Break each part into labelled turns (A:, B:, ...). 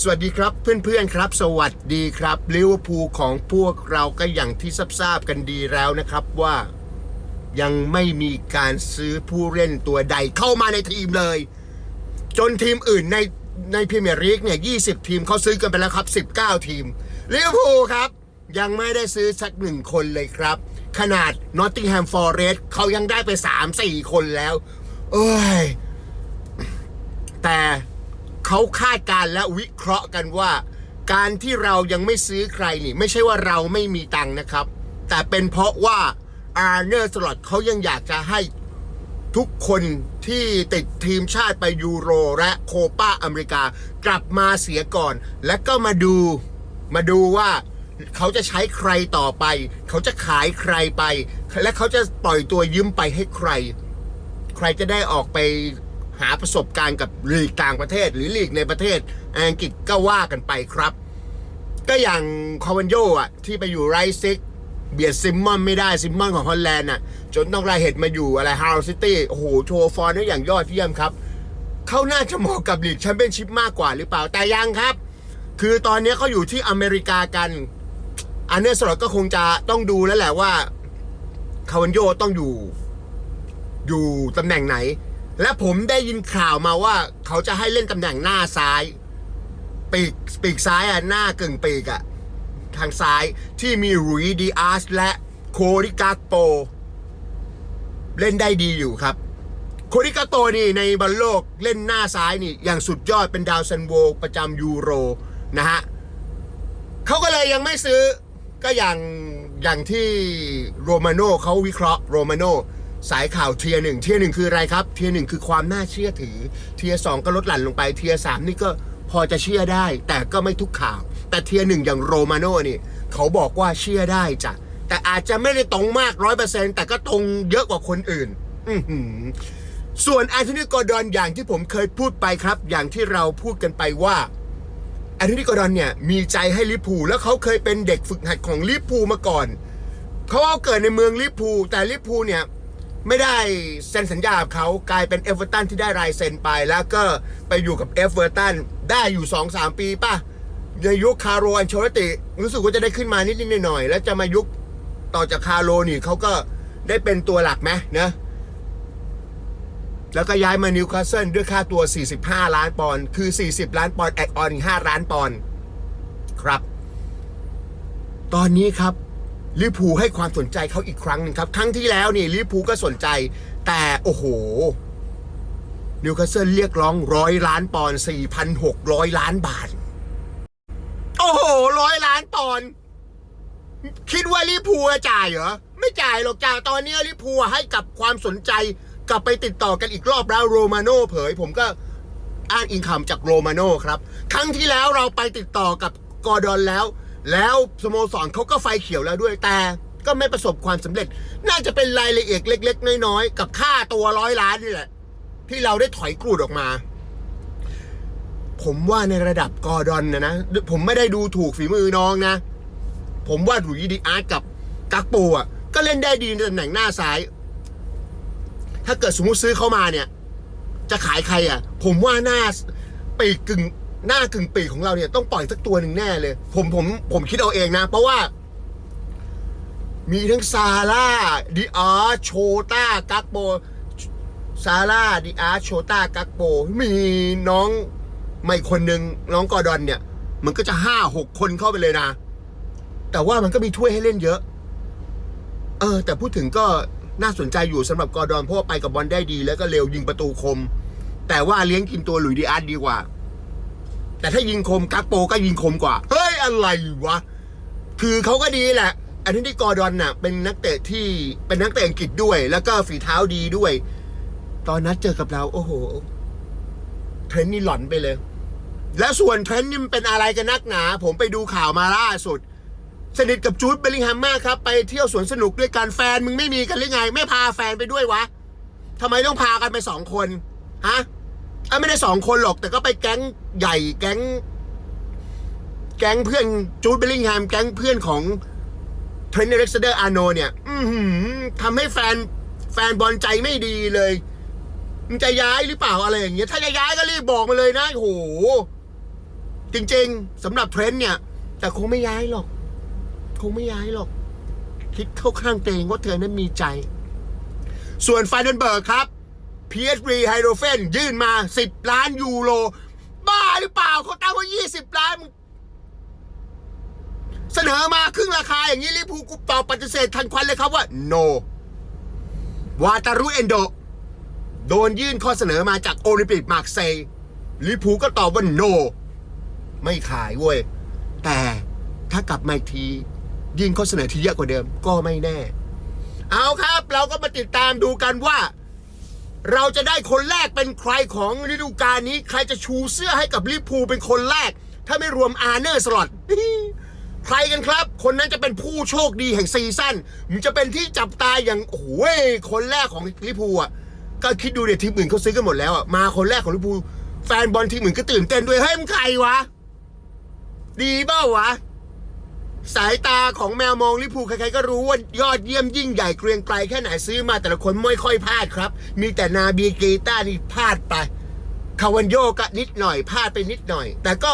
A: สวัสดีครับเพื่อนๆครับ สวัสดีครับลิเวอร์พูลของพวกเราก็อย่างที่ทราบกันดีแล้วนะครับว่ายังไม่มีการซื้อผู้เล่นตัวใดเข้ามาในทีมเลย จนทีมอื่นในในพรีเมียร์ลีกเนี่ย 20 ทีมเขาซื้อกันไปแล้วครับ 19 ทีมลิเวอร์พูลครับ ยังไม่ได้ซื้อสักหนึ่งคนเลยครับ ขนาดนอตติงแฮมฟอร์เรสต์เขายังได้ไป 3-4 คนแล้ว เอ้ย แต่ เขาคาดการและวิเคราะห์กันว่า การที่เรายังไม่ซื้อใครนี่ไม่ใช่ว่าเราไม่มีตังค์นะครับ แต่เป็นเพราะว่าอาร์เนอร์สลอตเขายังอยากจะให้ทุกคนที่ติดทีมชาติไปยูโรและโคปาอเมริกา กลับมาเสียก่อน และก็มาดูมาดูว่าเขาจะใช้ใครต่อไป เขาจะขายใครไป และเขาจะปล่อยตัวยืมไปให้ใคร ใครจะได้ออกไป หาประสบการณ์กับลีกต่างประเทศ หรือลีกในประเทศอังกฤษก็ว่ากันไปครับ ก็อย่างคาวันโยอะที่ไปอยู่ไรซิกเบียดซิมมอนไม่ได้ซิมมอนของฮอลแลนด์อะจนต้องรายเหตุมาอยู่อะไรฮาวซิตี้โอ้โหโชว์ฟอร์มได้อย่างยอดเยี่ยมครับ เขาน่าจะเหมาะกับลีกแชมเปี้ยนชิพมากกว่าหรือเปล่าแต่ยังครับ คือตอนนี้เขาอยู่ที่อเมริกากันอันเนอร์สลอตก็คงจะต้องดูแล้วแหละว่าคาวันโยต้องอยู่ อยู่ตำแหน่งไหน และผมได้ยินข่าวมาว่า เขาจะให้เล่นตำแหน่งหน้าซ้าย ปีกปีกซ้ายอะหน้ากึ่งปีกอะทางซ้ายที่มีรุยดีอาร์สและโคริกาโปเล่นได้ดีอยู่ครับ โคริกาโตนี่ในบอลโลกเล่นหน้าซ้ายนี่อย่างสุดยอดเป็นดาวซันโวประจำยูโรนะฮะเขาก็เลยยังไม่ซื้อก็อย่างอย่างที่โรมาโน่เขาวิเคราะห์โรมาโน่ สายข่าวเทียหนึ่งเทียหนึ่งคืออะไรครับเทียหนึ่งคือความน่าเชื่อถือ เทียสองก็ลดหลั่นลงไปเทียสามนี่ก็พอจะเชื่อได้ แต่ก็ไม่ทุกข่าว แต่เทียหนึ่งอย่างโรมาโน่นี่เขาบอกว่าเชื่อได้จ้ะแต่อาจจะไม่ได้ตรงมากร้อยเปอร์เซ็นต์แต่ก็ตรงเยอะกว่าคนอื่น อืส่วนแอนโทนีกอร์ดอนอย่างที่ผมเคยพูดไปครับ อย่างที่เราพูดกันไปว่าแอนโทนีกอร์ดอนเนี่ยมีใจให้ลิพูแล้วเขาเคยเป็นเด็กฝึกหัดของลิพูมาก่อนเขาเอาเกิดในเมืองลิพูแต่ลิพูเนี่ย ไม่ได้เซ็นสัญญากับเขากลายเป็นเอเวอร์ตันที่ได้รายเซ็นไปแล้วก็ไปอยู่กับเอเวอร์ตันได้อยู่ 2-3 ปีป่ะในยุคคาร์โรอันเชลติ รู้สึกว่าจะได้ขึ้นมานิดๆหน่อยๆแล้วจะมายุคต่อจากคาร์โรนี่เขาก็ได้เป็นตัวหลักไหมนะแล้วก็ย้ายมานิวคาสเซิลด้วยค่าตัว 45 ล้านปอนด์คือ 40 ล้านปอนด์แอดออนอีก5ล้านปอนด์ครับ ตอนนี้ครับ ลิเวอร์พูให้ความสนใจเขาอีกครั้งหนึงครับ ครั้งที่แล้วนี่ลิเวอร์พูก็สนใจ แต่โอ้โหนิวคาสเซิลเรียกร้องร้อยล้านปอนด์4,600ล้านบาท โอ้โหร้อยล้านปอนด์คิดว่าลิเวอร์พูจะจ่ายเหรอ ไม่จ่ายหรอกจ่ายตอนนี้ลิเวอร์พูให้กับความสนใจ กลับไปติดต่อกันอีกรอบแล้วโรมาโน่เผย ผมก็อ้างอิงคำจากโรมาโน่ครับ ครั้งที่แล้วเราไปติดต่อกับกอร์ดอนแล้ว แล้วสโมสรเขาก็ไฟเขียวแล้วด้วยแต่ก็ไม่ประสบความสำเร็จ น่าจะเป็นรายละเอียดเล็ก ๆ น้อยๆ กับค่าตัวร้อยล้านนี่แหละ ที่เราได้ถอยกรูดออกมา ผมว่าในระดับกอร์ดอนนะนะ ผมไม่ได้ดูถูกฝีมือน้องนะ ผมว่าหลุยดีอาร์ตกับกักโปอะ ก็เล่นได้ดีในตำแหน่งหน้าซ้าย ถ้าเกิดสมมติซื้อเข้ามาเนี่ย จะขายใครอะ ผมว่าหน้าปีกกึ่ง หน้ากึ่งปีกของเราเนี่ยต้องปล่อยสักตัวหนึ่งแน่เลย ผมผมผมคิดเอาเองนะ เพราะว่า มีทั้งซาร่าดิอาร์โชต้ากักโปซาร่าดิอาร์โชต้ากักโปมีน้องไม่คนหนึ่งน้องกอร์ดอนเนี่ย มันก็จะห้าหกคนเข้าไปเลยนะ แต่ว่ามันก็มีถ้วยให้เล่นเยอะ เออ แต่พูดถึงก็น่าสนใจอยู่สำหรับกอร์ดอนเพราะว่าไปกับบอลได้ดีแล้วก็เร็วยิงประตูคม แต่ว่าเลี้ยงกินตัวหลุยดีอาร์ดีกว่า แต่ถ้ายิงคมกักโปก็ยิงคมกว่า เฮ้ย อะไรวะ คือเขาก็ดีแหละ อันนี้ที่กอร์ดอนน่ะ เป็นนักเตะที่เป็นนักเตะอังกฤษด้วย แล้วก็ฝีเท้าดีด้วย ตอนนัดเจอกับเรา โอ้โห เทรนต์นี่หลอนไปเลย แล้วส่วนเทรนต์นี่มันเป็นอะไรกันนักหนา ผมไปดูข่าวมาล่าสุด สนิทกับจูดเบลลิงแฮมมากครับ ไปเที่ยวสวนสนุกด้วยกันแฟนมึงไม่มีกันหรือไง ไม่พาแฟนไปด้วยวะทำไมต้องพากันไปสองคนฮะ อะไม่ได้สองคนหรอก แต่ก็ไปแก๊งใหญ่แก๊ง แก๊งเพื่อนจูดเบลลิงแฮมแก๊งเพื่อนของเทรนต์เร็กซ์เดอร์อาโนเนี่ย อืทำให้แฟนแฟนบอลใจไม่ดีเลยมึงจะย้ายหรือเปล่าอะไรอย่างเงี้ยถ้าจะย้ายก็รีบบอกมาเลยนะโอ้โหจริง ๆสำหรับเทรนเนี่ย แต่คงไม่ย้ายหรอก คงไม่ย้ายหรอก คิดเข้าข้างเองว่าเธอนั้นมีใจ ส่วนไฟนนเบิร์กครับ PSV ไฮโดรเฟนยื่นมา 10 ล้านยูโร บ้าหรือเปล่าเขาตั้งไว่า20 ล้าน เสนอมาครึ่งราคาอย่างนี้ลิพูกูตอบปฏิเสธทันควันเลยครับว่า no วาตารุเอนโด โดนยื่นข้อเสนอมาจากโอลิมปิกมาร์เซย์ลิพูก็ตอบว่า no ไม่ขายเว้ย แต่ถ้ากลับมาอีกทียื่นข้อเสนอที่เยอะกว่าเดิมก็ไม่แน่ เอาครับ เราก็มาติดตามดูกันว่า เราจะได้คนแรกเป็นใครของฤดูกาลนี้ ใครจะชูเสื้อให้กับลิพูเป็นคนแรก ถ้าไม่รวมอาร์เนอร์สลอตใครกันครับ คนนั้นจะเป็นผู้โชคดีแห่งซีซั่นมันจะเป็นที่จับตาอย่างโอ้โหคนแรกของลิพูอะก็คิดดูเดี๋ยวทีมอื่นเขาซื้อกันหมดแล้วอะมาคนแรกของลิพูแฟนบอลทีมอื่นก็ตื่นเต้นด้วยเฮ้ยมันใครวะ ดีเปล่าวะ สายตาของแมวมองลิพูใครๆก็รู้ว่ายอดเยี่ยมยิ่งใหญ่เกรียงไกรแค่ไหนซื้อมาแต่ละคนไม่ค่อยพลาดครับ มีแต่นาบีเกต้านี่พลาดไปคาวันโยก็นิดหน่อยพลาดไปนิดหน่อย แต่ก็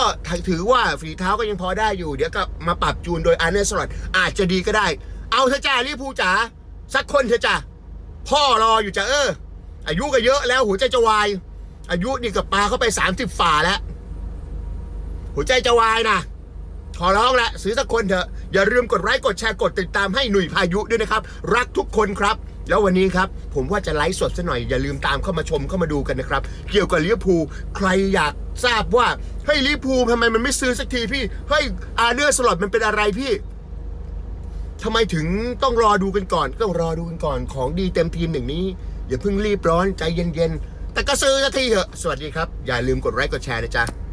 A: ถือว่าฝีเท้าก็ยังพอได้อยู่ เดี๋ยวก็มาปรับจูนโดยอาร์เนสลอตอาจจะดีก็ได้ เอาเถอะจ้าลิพูจ๋าสักคนเถอะจ้าพ่อรออยู่จ้ะเออ อายุก็เยอะแล้วหัวใจจะวาย อายุนี่กับปลาเข้าไปสามสิบฝ่าแล้ว หัวใจจะวายนะ ขอร้องละซื้อสักคนเถอะ อย่าลืมกดไลค์กดแชร์กดติดตามให้หนุ่ยพายุด้วยนะครับ รักทุกคนครับ แล้ววันนี้ครับ ผมว่าจะไลฟ์สดซะหน่อย อย่าลืมตามเข้ามาชมเข้ามาดูกันนะครับ เกี่ยวกับลิเวอร์พูลใครอยากทราบว่าเฮ้ยลิเวอร์พูลทำไมมันไม่ซื้อสักทีพี่เฮ้ยอาเนอร์สล็อตมันเป็นอะไรพี่ทำไมถึงต้องรอดูกันก่อนต้องรอดูกันก่อนของดีเต็มทีมอย่างนี้ อย่าเพิ่งรีบร้อนใจเย็นๆแต่ก็ซื้อสักทีเถอะสวัสดีครับ อย่าลืมกดไลค์กดแชร์นะจ๊ะ